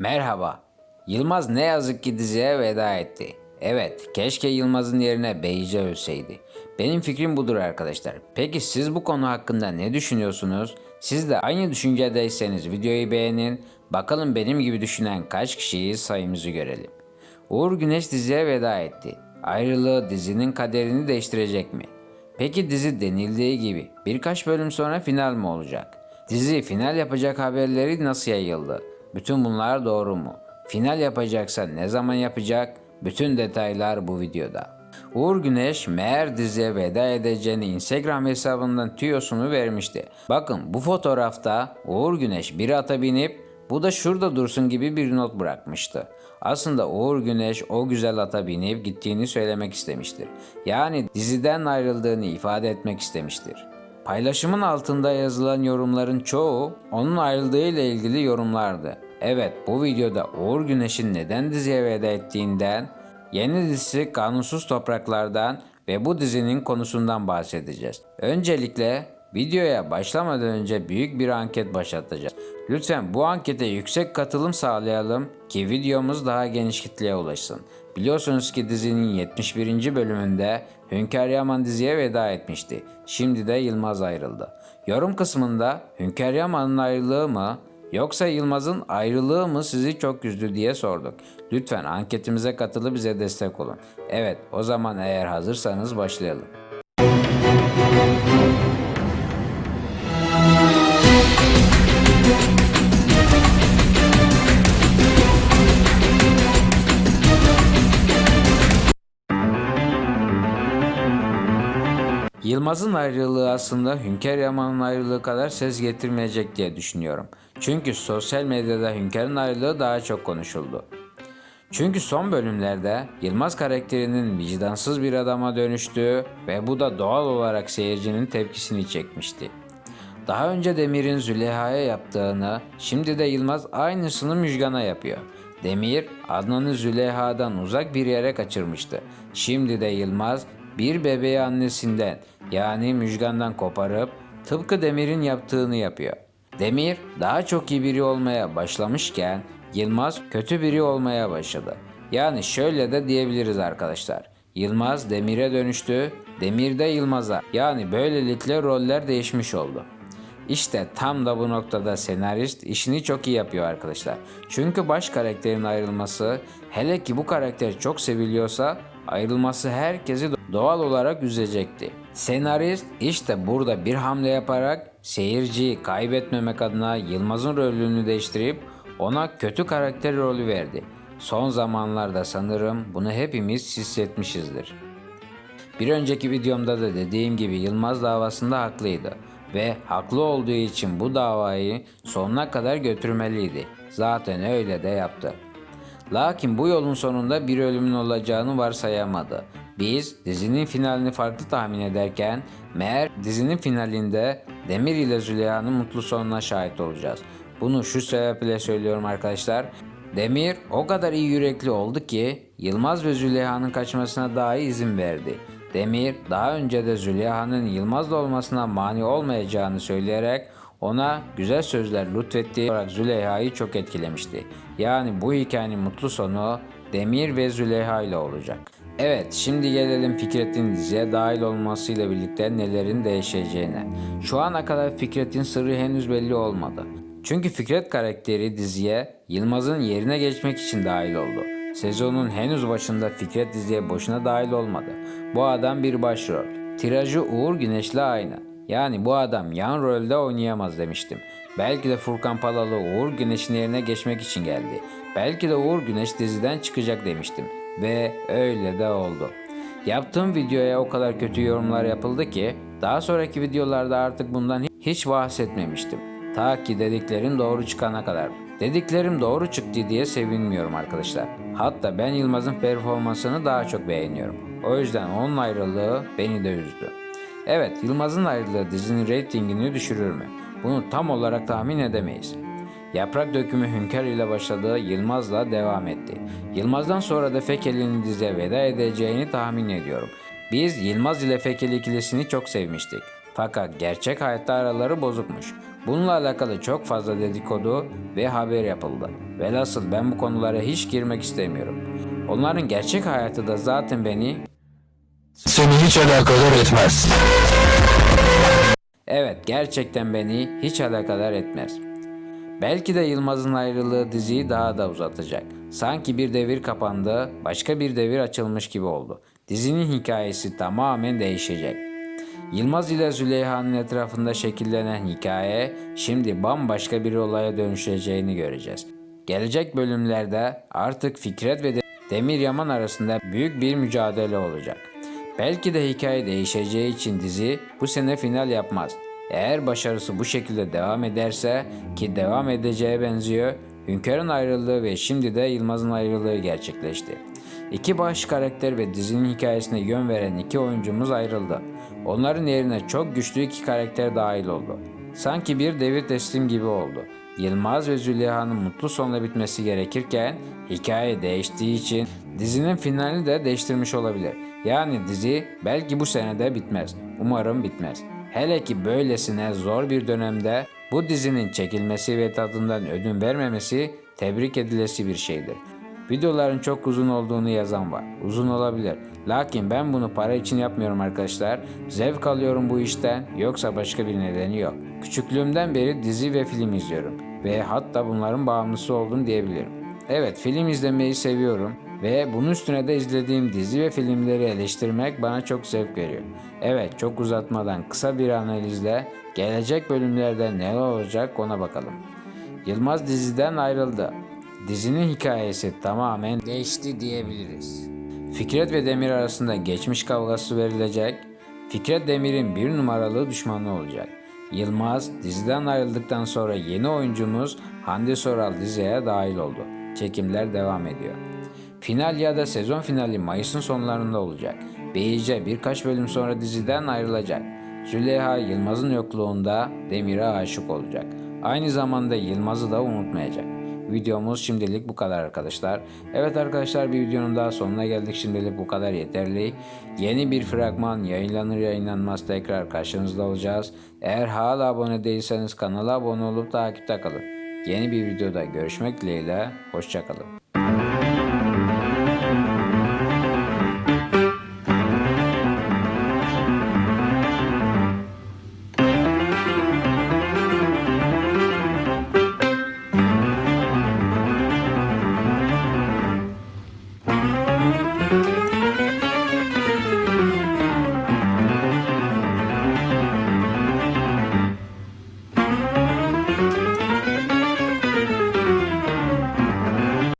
Merhaba. Yılmaz ne yazık ki diziye veda etti. Evet, keşke Yılmaz'ın yerine Beyce ölseydi. Benim fikrim budur arkadaşlar. Peki siz bu konu hakkında ne düşünüyorsunuz? Siz de aynı düşüncedeyseniz videoyu beğenin. Bakalım benim gibi düşünen kaç kişiyiz sayımızı görelim. Uğur Güneş diziye veda etti. Ayrılığı dizinin kaderini değiştirecek mi? Peki dizi denildiği gibi birkaç bölüm sonra final mi olacak? Dizi final yapacak haberleri nasıl yayıldı? Bütün bunlar doğru mu? Final yapacaksa ne zaman yapacak? Bütün detaylar bu videoda. Uğur Güneş meğer diziye veda edeceğini Instagram hesabından tüyosunu vermişti. Bakın bu fotoğrafta Uğur Güneş bir ata binip bu da şurada dursun gibi bir not bırakmıştı. Aslında Uğur Güneş o güzel ata binip gittiğini söylemek istemiştir. Yani diziden ayrıldığını ifade etmek istemiştir. Paylaşımın altında yazılan yorumların çoğu onun ayrıldığıyla ilgili yorumlardı. Evet bu videoda Uğur Güneş'in neden diziye veda ettiğinden, yeni dizisi Kanunsuz Topraklardan ve bu dizinin konusundan bahsedeceğiz. Öncelikle videoya başlamadan önce büyük bir anket başlatacağız. Lütfen bu ankete yüksek katılım sağlayalım ki videomuz daha geniş kitleye ulaşsın. Biliyorsunuz ki dizinin 71. bölümünde Hünkar Yaman diziye veda etmişti. Şimdi de Yılmaz ayrıldı. Yorum kısmında Hünkar Yaman'ın ayrılığı mı yoksa Yılmaz'ın ayrılığı mı sizi çok üzdü diye sorduk. Lütfen anketimize katılıp bize destek olun. Evet o zaman eğer hazırsanız başlayalım. Yılmaz'ın ayrılığı aslında Hünkar Yaman'ın ayrılığı kadar ses getirmeyecek diye düşünüyorum. Çünkü sosyal medyada Hünkar'ın ayrılığı daha çok konuşuldu. Çünkü son bölümlerde Yılmaz karakterinin vicdansız bir adama dönüştüğü ve bu da doğal olarak seyircinin tepkisini çekmişti. Daha önce Demir'in Züleyha'ya yaptığını, şimdi de Yılmaz aynısını Müjgan'a yapıyor. Demir, Adnan'ı Züleyha'dan uzak bir yere kaçırmıştı. Şimdi de Yılmaz, bir bebeği annesinden yani Müjgan'dan koparıp tıpkı Demir'in yaptığını yapıyor. Demir daha çok iyi biri olmaya başlamışken Yılmaz kötü biri olmaya başladı. Yani şöyle de diyebiliriz arkadaşlar. Yılmaz Demir'e dönüştü, Demir de Yılmaz'a. Yani böylelikle roller değişmiş oldu. İşte tam da bu noktada senarist işini çok iyi yapıyor arkadaşlar. Çünkü baş karakterin ayrılması, hele ki bu karakter çok seviliyorsa ayrılması herkesi doğal olarak üzecekti. Senarist işte burada bir hamle yaparak seyirciyi kaybetmemek adına Yılmaz'ın rolünü değiştirip ona kötü karakter rolü verdi. Son zamanlarda sanırım bunu hepimiz hissetmişizdir. Bir önceki videomda da dediğim gibi Yılmaz davasında haklıydı ve haklı olduğu için bu davayı sonuna kadar götürmeliydi. Zaten öyle de yaptı. Lakin bu yolun sonunda bir ölümün olacağını varsayamadı. Biz dizinin finalini farklı tahmin ederken meğer dizinin finalinde Demir ile Züleyha'nın mutlu sonuna şahit olacağız. Bunu şu sebeple söylüyorum arkadaşlar. Demir o kadar iyi yürekli oldu ki Yılmaz ve Züleyha'nın kaçmasına dahi izin verdi. Demir daha önce de Züleyha'nın Yılmaz'la olmasına mani olmayacağını söyleyerek ona güzel sözler lütfettiği olarak Züleyha'yı çok etkilemişti. Yani bu hikayenin mutlu sonu Demir ve Züleyha ile olacak. Evet şimdi gelelim Fikret'in diziye dahil olmasıyla birlikte nelerin değişeceğine. Şu ana kadar Fikret'in sırrı henüz belli olmadı. Çünkü Fikret karakteri diziye Yılmaz'ın yerine geçmek için dahil oldu. Sezonun henüz başında Fikret diziye boşuna dahil olmadı. Bu adam bir başrol. Tirajı Uğur Güneş'le aynı. Yani bu adam yan rolde oynayamaz demiştim. Belki de Furkan Palalı Uğur Güneş'in yerine geçmek için geldi. Belki de Uğur Güneş diziden çıkacak demiştim. Ve öyle de oldu. Yaptığım videoya o kadar kötü yorumlar yapıldı ki daha sonraki videolarda artık bundan hiç bahsetmemiştim. Ta ki dediklerim doğru çıkana kadar. Dediklerim doğru çıktı diye sevinmiyorum arkadaşlar. Hatta ben Yılmaz'ın performansını daha çok beğeniyorum. O yüzden onun ayrılığı beni de üzdü. Evet Yılmaz'ın ayrılığı dizinin reytingini düşürür mü? Bunu tam olarak tahmin edemeyiz. Yaprak dökümü Hünkar ile başladığı Yılmaz'la devam etti. Yılmaz'dan sonra da Fekeli'nin dize veda edeceğini tahmin ediyorum. Biz Yılmaz ile Fekeli ikilisini çok sevmiştik. Fakat gerçek hayatta araları bozukmuş. Bununla alakalı çok fazla dedikodu ve haber yapıldı. Velhasıl ben bu konulara hiç girmek istemiyorum. Onların gerçek hayatı da zaten beni Seni hiç alakadar etmez. Evet, gerçekten beni hiç alakadar etmez. Belki de Yılmaz'ın ayrılığı diziyi daha da uzatacak. Sanki bir devir kapandı, başka bir devir açılmış gibi oldu. Dizinin hikayesi tamamen değişecek. Yılmaz ile Züleyha'nın etrafında şekillenen hikaye şimdi bambaşka bir olaya dönüşeceğini göreceğiz. Gelecek bölümlerde artık Fikret ve Demir Yaman arasında büyük bir mücadele olacak. Belki de hikaye değişeceği için dizi bu sene final yapmaz. Eğer başarısı bu şekilde devam ederse ki devam edeceğe benziyor, Hünkar'ın ayrılığı ve şimdi de Yılmaz'ın ayrılığı gerçekleşti. İki baş karakter ve dizinin hikayesine yön veren iki oyuncumuz ayrıldı. Onların yerine çok güçlü iki karakter dahil oldu. Sanki bir devir teslim gibi oldu. Yılmaz ve Züleyha'nın mutlu sonla bitmesi gerekirken hikaye değiştiği için dizinin finalini de değiştirmiş olabilir. Yani dizi belki bu senede bitmez. Umarım bitmez. Hele ki böylesine zor bir dönemde bu dizinin çekilmesi ve tadından ödün vermemesi tebrik edilesi bir şeydir. Videoların çok uzun olduğunu yazan var. Uzun olabilir. Lakin ben bunu para için yapmıyorum arkadaşlar. Zevk alıyorum bu işten yoksa başka bir nedeni yok. Küçüklüğümden beri dizi ve film izliyorum ve hatta bunların bağımlısı oldum diyebilirim. Evet film izlemeyi seviyorum ve bunun üstüne de izlediğim dizi ve filmleri eleştirmek bana çok zevk veriyor. Evet çok uzatmadan kısa bir analizle gelecek bölümlerde neler olacak ona bakalım. Yılmaz diziden ayrıldı. Dizinin hikayesi tamamen değişti diyebiliriz. Fikret ve Demir arasında geçmiş kavgası verilecek. Fikret Demir'in bir numaralı düşmanı olacak. Yılmaz diziden ayrıldıktan sonra yeni oyuncumuz Hande Soral diziye dahil oldu. Çekimler devam ediyor. Final ya da sezon finali Mayıs'ın sonlarında olacak. Beyce birkaç bölüm sonra diziden ayrılacak. Züleyha Yılmaz'ın yokluğunda Demir'e aşık olacak. Aynı zamanda Yılmaz'ı da unutmayacak. Videomuz şimdilik bu kadar arkadaşlar. Evet arkadaşlar bir videonun daha sonuna geldik. Şimdilik bu kadar yeterli. Yeni bir fragman yayınlanır yayınlanmaz tekrar karşınızda olacağız. Eğer hala abone değilseniz kanala abone olup takipte kalın. Yeni bir videoda görüşmek dileğiyle. Hoşçakalın.